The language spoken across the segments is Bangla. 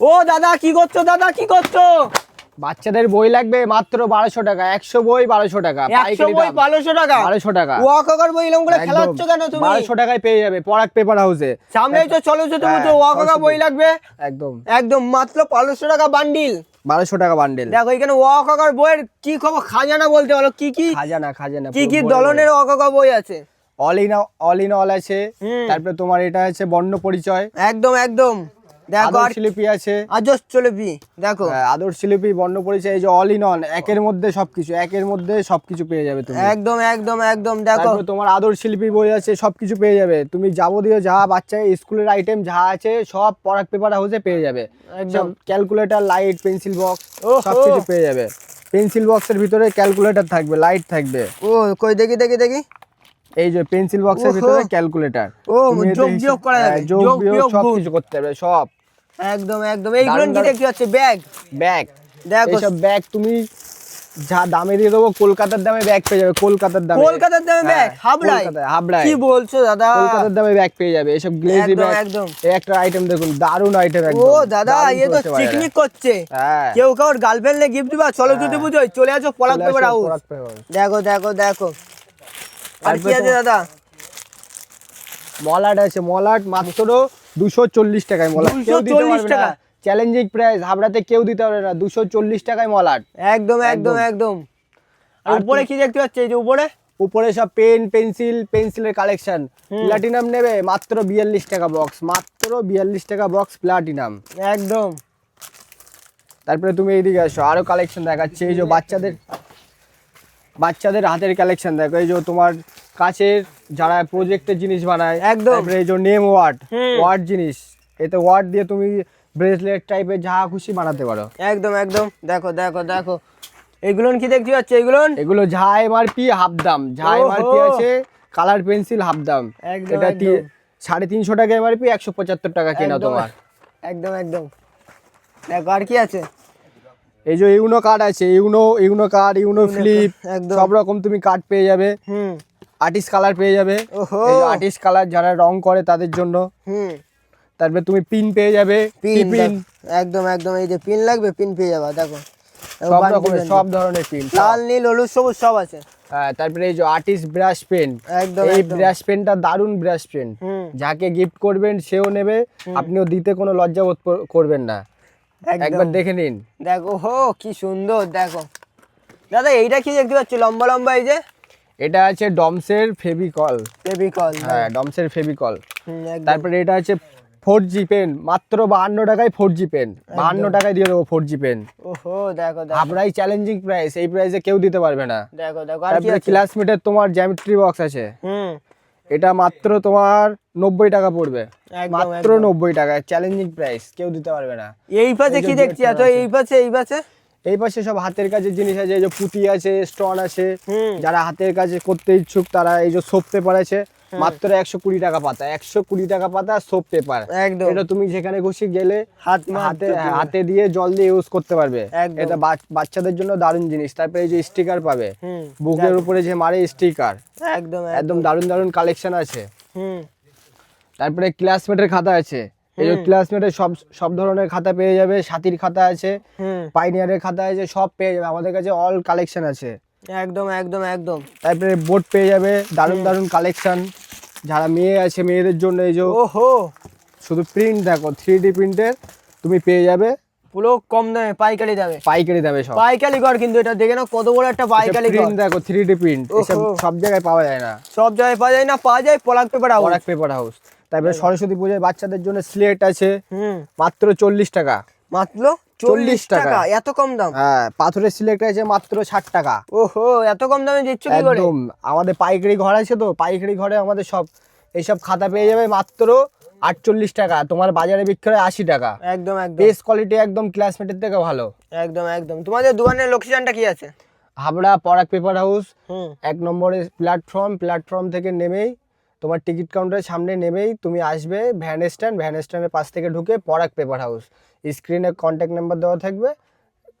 ও দাদা কি করছ দাদা কি করছ? বাচ্চাদের বই লাগবে মাত্র বারোশো টাকা একশো বই বারোশো টাকা একশো বই বারোশো টাকা? বারোশো টাকা। ওয়াকাকার বই এরকম করে খেলাচ্ছ কেন তুমি? বারোশো টাকায় পেয়ে যাবে পরাগ পেপার হাউসে সামনেই তো চলো তুমি তো হ্যাঁ, ওয়াকাকা বই লাগবে। একদম। একদম মাত্র বারোশো টাকা বান্ডিল বারোশো টাকা বান্ডেল দেখো এখানে ওয়াকাকার বইয়ের কি খবর? খাজানা বলতে বলো কি কি? খাজানা খাজানা কি কি দলনের ওয়াকাকা বই আছে? All in all in all আছে। তারপরে তোমার এটা আছে বর্ণ পরিচয়। একদম একদম। দেখো আর শিল্পী আছে। আজস চলে দেখো। হ্যাঁ, আদর শিল্পী বর্ণ পরিচয় এই যে অল ইন অল একের মধ্যে সবকিছু একের মধ্যে সবকিছু পেয়ে যাবে তুমি। একদম একদম একদম দেখো। তোমার আদর শিল্পী বই আছে সবকিছু পেয়ে যাবে। তুমি যাবতীয় যা বাচ্চা স্কুলের আইটেম যা আছে সব পেপার হাউসে পেয়ে যাবে। একদম। Calculator light pencil box. সবকিছু পেয়ে যাবে। পেন্সিল বক্সের ভিতরে ক্যালকুলেটর থাকবে লাইট থাকবে। ও কই দেখি দেখি দেখি। এই যে পেন্সিল বক্সের। ভিতরে ক্যালকুলেটর ও, যোগ বিয়োগ করা যাবে। যোগ যোগ বিয়োগ বিয়োগ সব কিছু করতে হবে সব। একদম একদম। এইগুলো কি দেখতে হচ্ছে? ব্যাগ। ব্যাগ। দেখো। ব্যাগ তুমি যা দামে দিয়ে দেবো কলকাতার দামে ব্যাগ পেয়ে যাবে কলকাতার দামে। কলকাতার দামে ব্যাগ? হ্যাঁ, হাবড়ায়? হাবড়ায়। কি বলছো দাদা? কলকাতার দামে ব্যাগ পেয়ে যাবে এসব গ্লেজি ব্যাগ। একদম। এই একটা আইটেম দেখুন দারুণ আইটেম একদম। ও দাদা এ তো পিকনিক করছে। হ্যাঁ। কেউ কাউর গার্লফ্রেন্ডে গিফট দিবা চলো তুই বুঝোই চলে আসো পলাক চলে পেপার হাউস দেখো দেখো দেখো। আর কি আছে দাদা? মলাট আছে মলাট মাত্র দুশো চল্লিশ টাকায় মলাট। 240 টাকা? চ্যালেঞ্জিং প্রাইস হাবড়াতে কেউ দিতে পারবে না। দুশো চল্লিশ টাকায় মলাট। একদম একদম একদম। আর উপরে কি? দেখতে পাচ্ছি? এই যে উপরে? উপরে সব পেন পেন্সিল পেন্সিলের কালেকশন প্লাটিনাম নেবে? মাত্র বিয়াল্লিশ টাকা বক্স মাত্র বিয়াল্লিশ টাকা বক্স প্লাটিনাম একদম। তারপরে তুমি এইদিকে আসো। আরও কালেকশন দেখাচ্ছে। এই যে বাচ্চাদের বাচ্চাদের হাতের কালেকশন দেখো। এই যে তোমার কাছের যারা প্রজেক্টের জিনিস বানায় একদম। এই যে নেম ওয়ার্ড ওয়ার্ড জিনিস এতে ওয়ার্ড দিয়ে তুমি ব্রেসলেট টাইপের যা খুশি বানাতে পারো। একদম একদম। দেখো দেখো দেখো। এগুলো কি দেখতে পাচ্ছি? এগুলো এগুলো যা এমআরপি হাফ দাম ওহো। এমআরপি আছে কালার পেন্সিল হাফ দাম এটা। সাড়ে তিনশো টাকা এমআরপি একশো পঁচাত্তর টাকা কেনা তোমার। একদম একদম। দেখো আর কি আছে? এই যে ইউনো কার্ড আছে Uno Uno card Uno flip একদম। সব রকম তুমি কার্ড পেয়ে যাবে। হুম। আর্টিস্ট কালার পেয়ে যাবে। আর্টিস্ট কালার যারা রং করে তাদের জন্য। হুম। তারপরে তুমি পিন পেয়ে যাবে। পিন পিন একদম একদম। এই যে পিন লাগবে পিন পেয়ে যাবে দেখো। সব রকমের সব ধরনের পিন লাল নীল হলুদ সবুজ সব আছে। হ্যাঁ তারপরে এই যে আর্টিস্ট ব্রাশ পেন একদম, এই। ব্রাশ পেনটা দারুণ ব্রাশ পেন যাকে গিফট করবেন সেও নেবে। আপনিও দিতে কোনো লজ্জা বোধ কর- করবেন না। একবার দেখে নিন। দেখো হো কি সুন্দর দেখো। দাদা এইটা কি দেখতে পাচ্ছি? লম্বা লম্বা এই যে? এটা আছে ডমসের ফেভিকল। ফেভিকল হ্যাঁ ডমসের ফেভিকল। তারপরে এটা আছে ফোর জি পেন মাত্র বাহান্ন টাকায় ফোর জি পেন বাহান্ন টাকায় দিয়ে দেবো ফোর জি পেন। ওহো দেখো দেখো। আপনারাই চ্যালেঞ্জিং প্রাইস এই প্রাইসে কেউ দিতে পারবে না। দেখো দেখো তারপরে ক্লাসমেটের তোমার জ্যামিট্রি বক্স আছে। হুম। এটা মাত্র তোমার নব্বই টাকা পড়বে। মাত্র নব্বই টাকা চ্যালেঞ্জিং প্রাইস কেউ দিতে পারবে না। এই পাশে কি দেখছি? এত। এই পাশে এই পাশে? এই পাশে সব হাতের কাজের জিনিস আছে এই যে পুঁতি আছে স্টোন আছে। যারা হাতের কাজে করতে ইচ্ছুক তারা এই যে সোপ পেপার আছে মাত্র একশো কুড়ি টাকা পাতা একশো কুড়ি টাকা পাতা সোপ পেপার একদম। এটা তুমি যেখানে খুশি গেলে হাত হাতে হাতে দিয়ে জল দিয়ে ইউজ করতে পারবে। এটা বাচ- বাচ্চাদের জন্য দারুণ জিনিস। তারপরে এই যে স্টিকার পাবে। বুকের উপরে যে মারে স্টিকার একদম একদম দারুণ দারুণ কালেকশন আছে। হুম। তারপরে ক্লাসমেটের খাতা আছে। এই যে ক্লাসমেটের সব সব ধরনের খাতা পেয়ে যাবে সাথীর খাতা আছে পাইনিয়ারের খাতা আছে সব পেয়ে যাবে। আমাদের কাছে অল কালেকশন আছে। একদম একদম একদম। তারপরে বোর্ড পেয়ে যাবে দারুণ দারুণ কালেকশন যারা মেয়ে আছে মেয়েদের জন্য এই যে ওহো! শুধু প্রিন্ট দেখো থ্রি ডি প্রিন্টের তুমি পেয়ে যাবে। পুরো কম দামে পাইকারি দামে। পাইকারি দামে সব। পাইকারি ঘর কিন্তু এটা দেখে না কত বড় একটা পাইকারি ঘর। প্রিন্ট দেখো থ্রি ডি প্রিন্ট এসব সব জায়গায় পাওয়া যায় না। সব জায়গায় পাওয়া যায় না পাওয়া যায় Pulak paper out Parag paper house তারপরে সরস্বতী পূজায় বাচ্চাদের জন্য স্লেট আছে। মাত্র চল্লিশ টাকা। মাত্র চল্লিশ টাকা। এত কম দাম। হ্যাঁ পাথরের সিলেক্ট আছে মাত্র ষাট টাকা। ওহো এত কম দামে দিচ্ছ কি করে? একদম। আমাদের পাইকারি ঘর আছে তো পাইকারি ঘরে আমাদের সব এইসব খাতা পেয়ে যাবে মাত্র আটচল্লিশ টাকা। তোমার বাজারে বিক্রি হয় আশি টাকা। একদম একদম। বেস্ট কোয়ালিটি একদম ক্লাসমেটের থেকে ভালো। একদম একদম। তোমাদের দোকানের লোকেশনটা কি আছে? হাবড়া পরাগ পেপার হাউস হুম। এক নম্বরে প্ল্যাটফর্ম প্ল্যাটফর্ম থেকে নেমেই তোমার টিকিট কাউন্টারের সামনে নেমেই তুমি আসবে ভ্যান স্ট্যান্ড, ভ্যান স্ট্যান্ডের পাশ থেকে ঢুকে পরাগ পেপার হাউস স্ক্রিনে কন্ট্যাক্ট নাম্বার দেওয়া থাকবে,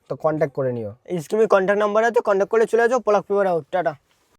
তো কন্ট্যাক্ট করে নিও। তুমি কন্ট্যাক্ট নাম্বার আছে কন্ট্যাক্ট করে চলে যাও পরাগ পেপার হাউস টাটা।